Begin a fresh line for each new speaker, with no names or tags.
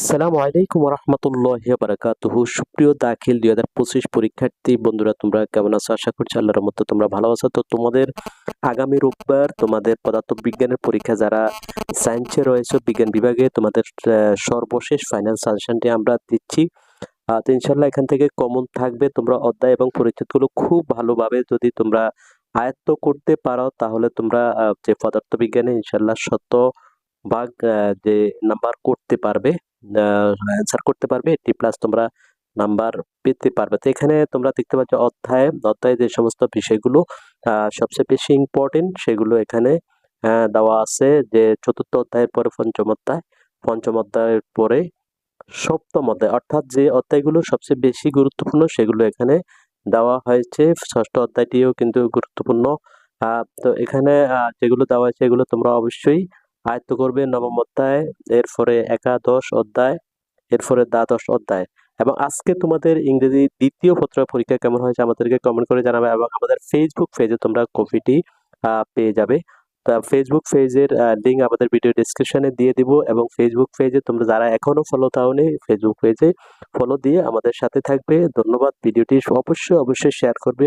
আসসালামু আলাইকুম রহমতুল্লাহ বারাকাতুহু সুপ্রিয় দাখিল দুই হাজার পঁচিশ পরীক্ষার্থী, বন্ধুরা, তোমরা কেমন আছো? আশা করছি আল্লাহর মতো তোমরা ভালো আছো। তো তোমাদের আগামী রোববার তোমাদের পদার্থ বিজ্ঞানের পরীক্ষা যারা সায়েন্সে রয়েছে, বিজ্ঞান বিভাগে, তোমাদের সর্বশেষ ফাইনাল সাজেশনটি আমরা দিচ্ছি। ইনশাল্লাহ এখান থেকে কমন থাকবে। তোমরা অধ্যায় এবং পরিচ্ছেদগুলো খুব ভালোভাবে যদি তোমরা আয়ত্ত করতে পারো, তাহলে তোমরা যে পদার্থ বিজ্ঞানে ইনশাল্লাহ শত ভাগ যে নাম্বার করতে পারবে। অ্যান্সার করতে পারবে। এইটি প্লাস তোমরা নাম্বার পেতে পারবে। তো এখানে তোমরা দেখতে পাচ্ছ অধ্যায়। অধ্যায়ে যে সমস্ত বিষয়গুলো সবচেয়ে বেশি ইম্পর্টেন্ট সেগুলো এখানে দেওয়া আছে যে চতুর্থ অধ্যায়ের পরে পঞ্চম অধ্যায়। পঞ্চম অধ্যায়ের পরে সপ্তম অধ্যায়। অর্থাৎ যে অধ্যায়গুলো সবচেয়ে বেশি গুরুত্বপূর্ণ সেগুলো এখানে দেওয়া হয়েছে। ষষ্ঠ অধ্যায়টিও কিন্তু গুরুত্বপূর্ণ। তো এখানে যেগুলো দেওয়া হয়েছে এগুলো তোমরা অবশ্যই আয়ত্ত করবে নবম অধ্যায়, এরপরে একাদশ অধ্যায়, এরপরে দ্বাদশ অধ্যায়। এবং আজকে তোমাদের ইংরেজি দ্বিতীয় পত্র পরীক্ষা কেমন হয়েছে আমাদেরকে কমেন্ট করে জানাবে এবং আমাদের ফেসবুক পেজে তোমরা কপিটি পেয়ে যাবে। তা ফেসবুক পেজের লিঙ্ক আমাদের ভিডিও ডিসক্রিপশনে দিয়ে দিব এবং ফেসবুক পেজে তোমরা যারা এখনও ফলো তাওনি ফেসবুক পেজে ফলো দিয়ে আমাদের সাথে থাকবে। ধন্যবাদ। ভিডিওটি অবশ্যই অবশ্যই শেয়ার করবে।